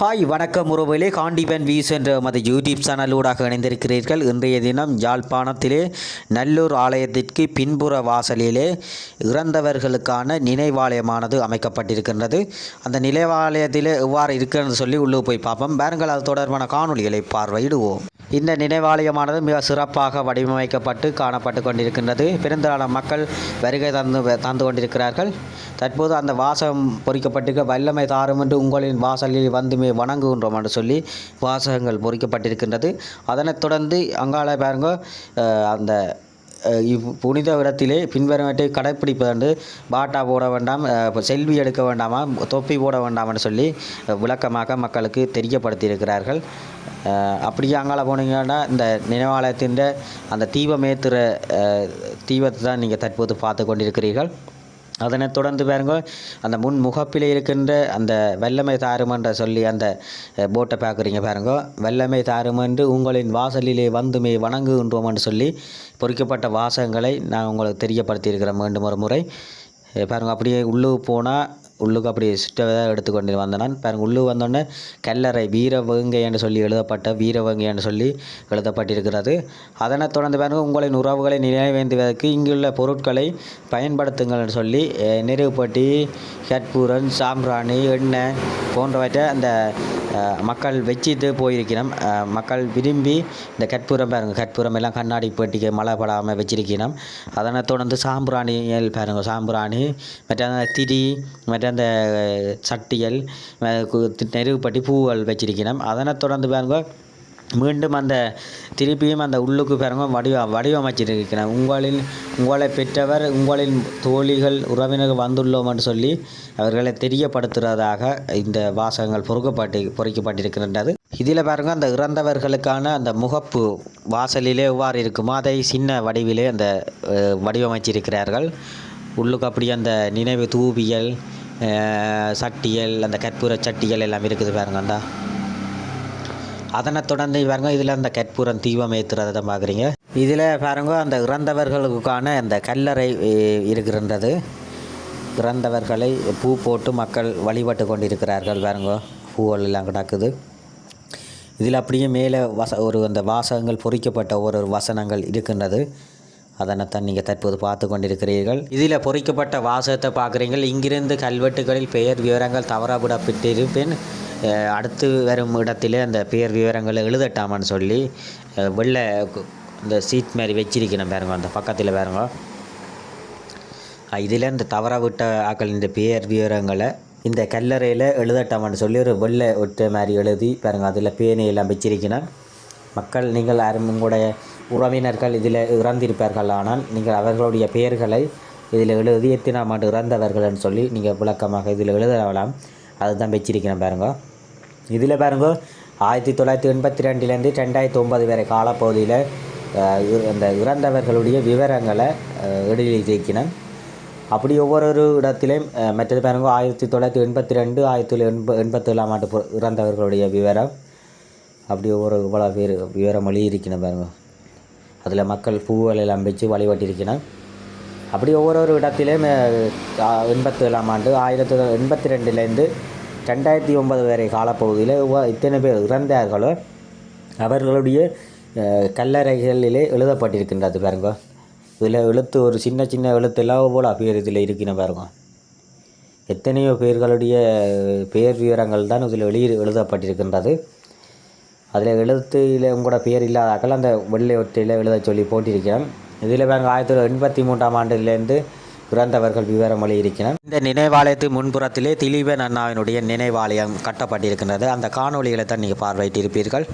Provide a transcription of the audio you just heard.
Hi வணக்கம் உறவுகளே. Kandiban views என்ற மத யூடியூப் சேனலூடாக இணைந்திருக்கிறீர்கள். இன்றைய தினம் யாழ்ப்பாணத்திலே நல்லூர் ஆலயத்திற்கு பின்புற வாசலிலே இறந்தவர்களுக்கான நினைவாலயமானது அமைக்கப்பட்டிருக்கின்றது. அந்த நினைவாலயத்திலே எவ்வாறு இருக்கிறது சொல்லி உள்ளே போய் பார்ப்போம். பாருங்கள் அது தொடர்பான காணொளிகளை பார்வையிடுவோம். இந்த நினைவாலயமானது மிக சிறப்பாக வடிவமைக்கப்பட்டு காணப்பட்டு கொண்டிருக்கின்றது. பெருந்தாள மக்கள் வருகை தந்து தந்து கொண்டிருக்கிறார்கள். தற்போது அந்த வாசகம் பொறிக்கப்பட்டிருக்க வல்லமை தாரும் என்று உங்களின் வாசலில் வந்துமே வணங்குகின்றோம் என்று சொல்லி வாசகங்கள் பொறிக்கப்பட்டிருக்கின்றது. அதனைத் தொடர்ந்து அங்கால பாருங்க அந்த புனித இடத்திலே பின்வருவற்றை கடைப்பிடிப்பதென்று பாட்டா போட வேண்டாம் செல்வி எடுக்க வேண்டாமா தொப்பி போட வேண்டாம் என்று சொல்லி விளக்கமாக மக்களுக்கு தெரியப்படுத்தியிருக்கிறார்கள். அப்படியே அங்கால போனீங்கன்னா இந்த நினைவாலயத்தின் அந்த தீபமேத்துற தீபத்தை தான் நீங்கள் தற்போது பார்த்து கொண்டிருக்கிறீர்கள். அதனைத் தொடர்ந்து பாருங்க அந்த முன் முகப்பில் இருக்கின்ற அந்த வெள்ளமை தாருமன்ற சொல்லி அந்த போட்டை பார்க்குறீங்க பாருங்க. வெள்ளமை தாருமென்று உங்களின் வாசலிலே வந்துமே வணங்குகின்றோம் என்று சொல்லி பொறிக்கப்பட்ட வாசகங்களை நான் உங்களுக்கு தெரியப்படுத்தியிருக்கிறேன் மீண்டும் ஒரு முறை. பாருங்கள் பாருங்க அப்படியே உள்ளே போனால் உள்ளுக்கு அப்படி சுற்றதை எடுத்துக்கொண்டு வந்தனான் பிறகு உள்ளு வந்தோடனே கல்லறை வீரவங்கை என்று சொல்லி எழுதப்பட்ட வீரவங்கை என்று சொல்லி எழுதப்பட்டிருக்கிறது. அதனைத் தொடர்ந்து பிறகு உங்களின் உறவுகளை நினைவேந்துவதற்கு இங்குள்ள பொருட்களை பயன்படுத்துங்கள் என்று சொல்லி அஹ், நெருப்புப்பட்டி கற்பூரன் சாம்பிராணி எண்ணெய் போன்றவற்றை அந்த மக்கள் வச்சிட்டு போயிருக்கணும் மக்கள் விரும்பி இந்த கற்பூரம் பாருங்க கற்பூரம் எல்லாம் கண்ணாடி பெட்டிக்கு மழை படாமல் வச்சிருக்கணும் அதனை தொடர்ந்து சாம்பிராணிகள் பாருங்க சாம்பிராணி மற்ற அந்த திரி மற்ற அந்த சட்டிகள் அஹ், பூக்கள் வச்சிருக்கணும் அதனைத் தொடர்ந்து பாருங்க மீண்டும் அந்த திருப்பியும் அந்த உள்ளுக்கு பாருங்க வடிவ வடிவமைச்சிருக்கிறேன் உங்களின் உங்களை பெற்றவர் உங்களின் தோழிகள் உறவினர்கள் வந்துள்ளோம் என்று சொல்லி அவர்களை தெரியப்படுத்துகிறதாக இந்த வாசகங்கள் பொறுக்கப்பட்டு பொறிக்கப்பட்டிருக்கின்றது. இதில் பாருங்க அந்த இறந்தவர்களுக்கான அந்த முகப்பு வாசலிலே எவ்வாறு இருக்குமோ அதை சின்ன வடிவிலே அந்த வடிவமைச்சிருக்கிறார்கள். உள்ளுக்கு அப்படியே அந்த நினைவு தூவியல் சட்டிகள் சட்டியல் அந்த கற்பூர சட்டிகள் எல்லாம் இருக்குது பாருங்க அதனை தொடர்ந்து பாருங்க இதில் அந்த கற்பூரம் தீபம் ஏற்றுறதை தான் பார்க்குறீங்க. இதில் பாருங்க அந்த இறந்தவர்களுக்கான அந்த கல்லறை இருக்கின்றது. இறந்தவர்களை பூ போட்டு மக்கள் வழிபட்டு கொண்டிருக்கிறார்கள் பாருங்க பூவல் எல்லாம் கிடக்குது. இதில் அப்படியே மேலே வச ஒரு அந்த வாசகங்கள் பொறிக்கப்பட்ட ஒரு ஒரு வசனங்கள் இருக்கின்றது. அதனைத்தான் நீங்கள் தற்போது பார்த்து கொண்டிருக்கிறீர்கள். இதில் பொறிக்கப்பட்ட வாசகத்தை பார்க்குறீங்கள். இங்கிருந்து கல்வெட்டுகளில் பெயர் விவரங்கள் தவறவிடப்பட்டிருப்பின் அடுத்து வரும் இடத்திலே அந்த பேர் விவரங்களை எழுதட்டாமான்னு சொல்லி வெள்ளை இந்த சீட் மாதிரி வச்சிருக்கணும் பாருங்க அந்த பக்கத்தில் பாருங்க. இதில் இந்த தவற விட்ட ஆட்கள் இந்த பேர் விவரங்களை இந்த கல்லறையில் எழுதட்டாமான்னு சொல்லி ஒரு வெள்ளை ஒற்றை மாதிரி எழுதி பாருங்க அதில் பேனையெல்லாம் வச்சிருக்கணும். மக்கள் நீங்கள் யாரும் உங்களுடைய உறவினர்கள் இதில் இறந்திருப்பார்கள் ஆனால் நீங்கள் அவர்களுடைய பெயர்களை இதில் எழுதி எத்தனாம் ஆண்டு இறந்தவர்கள்னு சொல்லி நீங்கள் விளக்கமாக இதில் எழுதலாம். அதுதான் வச்சிருக்கிறேன் பாருங்க. இதில் பாருங்க ஆயிரத்தி தொள்ளாயிரத்தி எண்பத்தி ரெண்டுலேருந்து ரெண்டாயிரத்தி ஒன்பது வரை காலப்பகுதியில் அந்த இறந்தவர்களுடைய விவரங்களை அஹ், அப்படி ஒவ்வொரு இடத்திலையும் மற்றது பாருங்க ஆயிரத்தி தொள்ளாயிரத்தி எண்பத்தி ரெண்டு ஆயிரத்தி தொள்ளாயிரத்தி எண்ப எண்பத்தேழாம் ஆண்டு இறந்தவர்களுடைய விவரம். அப்படி ஒவ்வொரு இவ்வளோ பேர் விவரம் எழுதியிருக்கணும் பாருங்க. அதில் மக்கள் பூவல் எல்லாம் வச்சு வழிபட்டிருக்கணும் அப்படி ஒவ்வொரு ஒரு இடத்திலையும் எண்பத்தேழாம் ஆண்டு ஆயிரத்தி எண்பத்தி ரெண்டுலேருந்து ரெண்டாயிரத்தி ஒன்பது வரை காலப்பகுதியில் இத்தனை பேர் இறந்தார்களோ அவர்களுடைய கல்லறைகளிலே எழுதப்பட்டிருக்கின்றது பாருங்க. இதில் எழுத்து ஒரு சின்ன சின்ன எழுத்தெல்லாம் போல் பேர் இதில் இருக்கணும் பாருங்க. எத்தனையோ பேர்களுடைய பெயர் விவரங்கள் தான் இதில் எழுதி எழுதப்பட்டிருக்கின்றது. அதில் எழுத்தில் உங்களோட பெயர் இல்லாதாக்கள் அந்த வெள்ளை ஒற்றையில் எழுத சொல்லி போட்டிருக்கிறேன். இதில் பாருங்க ஆயிரத்தி தொள்ளாயிரத்தி எண்பத்தி மூன்றாம் ஆண்டுலேருந்து இறந்தவர்கள் விவரம் இருக்கிறோம் இந்த நினைவாலயத்தின் முன்புறத்திலே திலீபன் அண்ணாவினுடைய நினைவாலயம் கட்டப்பட்டிருக்கின்றது. அந்த காணொளிகளை தான் நீங்கள் பார்வையிட்டிருப்பீர்கள்.